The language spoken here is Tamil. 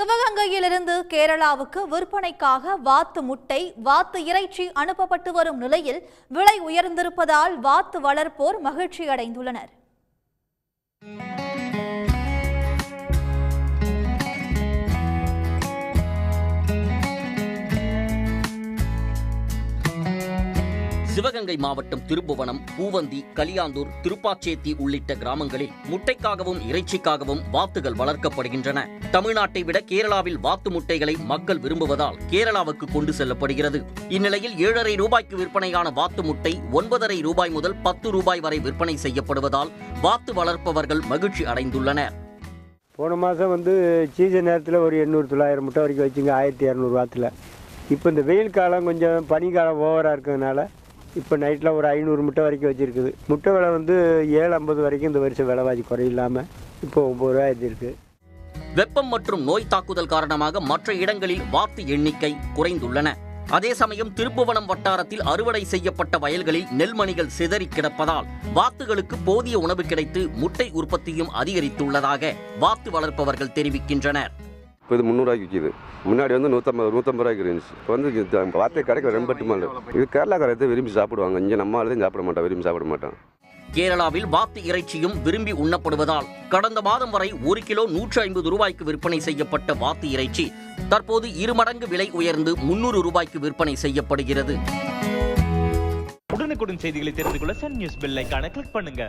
சிவகங்கையிலிருந்து கேரளாவுக்கு விற்பனைக்காக வாத்து முட்டை வாத்து இறைச்சி அனுப்பப்பட்டு வரும் நிலையில் விலை உயர்ந்திருப்பதால் வாத்து வளர்ப்போர் மகிழ்ச்சி அடைந்துள்ளனர் சிவகங்கை மாவட்டம் திருப்புவனம் பூவந்தி கலியாந்தூர் திருப்பாச்சேத்தி உள்ளிட்ட கிராமங்களில் முட்டைக்காகவும் இறைச்சிக்காகவும் வாத்துகள் வளர்க்கப்படுகின்றன. தமிழ்நாட்டை விட கேரளாவில் வாத்து முட்டைகளை மக்கள் விரும்புவதால் கேரளாவுக்கு கொண்டு செல்லப்படுகிறது. இந்நிலையில் ஏழரை ரூபாய்க்கு விற்பனையான வாத்து முட்டை ஒன்பதரை ரூபாய் முதல் பத்து ரூபாய் வரை விற்பனை செய்யப்படுவதால் வாத்து வளர்ப்பவர்கள் மகிழ்ச்சி அடைந்துள்ளனர். போன மாதம் வந்து சீசன் நேரத்தில் ஒரு எண்ணூறு தொள்ளாயிரம் முட்டை வரைக்கும் வச்சுங்க ஆயிரத்தி இரநூறு வாத்தில். இப்போ இந்த வெயில் காலம் கொஞ்சம் பனிக்காலம் ஓவராக இருக்கிறதுனால இப்போ நைட்டில் ஒரு ஐநூறு முட்டை வரைக்கும் வச்சுருக்குது. முட்டை விலை வந்து ஏழு ஐம்பது வரைக்கும் இந்த வருஷம் விலைவாசி குறையில்லாமல் இப்போ ஒம்பது ரூபா இருக்குது வெப்பம் மற்றும் நோய் தாக்குதல் காரணமாக மற்ற இடங்களில் வாத்து எண்ணிக்கை குறைந்துள்ளன. அதே சமயம் திருப்புவனம் வட்டாரத்தில் அறுவடை செய்யப்பட்ட வயல்களில் நெல்மணிகள் சிதறி கிடப்பதால் வாத்துகளுக்கு போதிய உணவு கிடைத்து முட்டை உற்பத்தியும் அதிகரித்துள்ளதாக வாத்து வளர்ப்பவர்கள் தெரிவிக்கின்றனர். இப்போ இது முந்நூறுவாய்க்கு விற்கிது முன்னாடி வந்து நூற்றம்பது நூற்றம்பது ரூபாய்க்கு இருந்துச்சு. இப்போ வந்து இது வார்த்தை கிடைக்க ரொம்ப டிமாண்டு இது கேரளாக்காரத்தை விரும்பி சாப்பிடுவாங்க. இங்கே நம்ம ஆளுதான் சாப்பிட மாட்டோம் விரும்பி சாப்பிட மாட்டோம். கேரளாவில் வாத்து இறைச்சியும் விரும்பி உண்ணப்படுவதால் கடந்த மாதம் வரை ஒரு கிலோ நூற்று ஐம்பது ரூபாய்க்கு விற்பனை செய்யப்பட்ட வாத்து இறைச்சி தற்போது இரு மடங்கு விலை உயர்ந்து முன்னூறு ரூபாய்க்கு விற்பனை செய்யப்படுகிறது. உடனுக்குடன் செய்திகளை தெரிந்து கொள்ள சன் நியூஸ் பெல் ஐகானை கிளிக் பண்ணுங்க.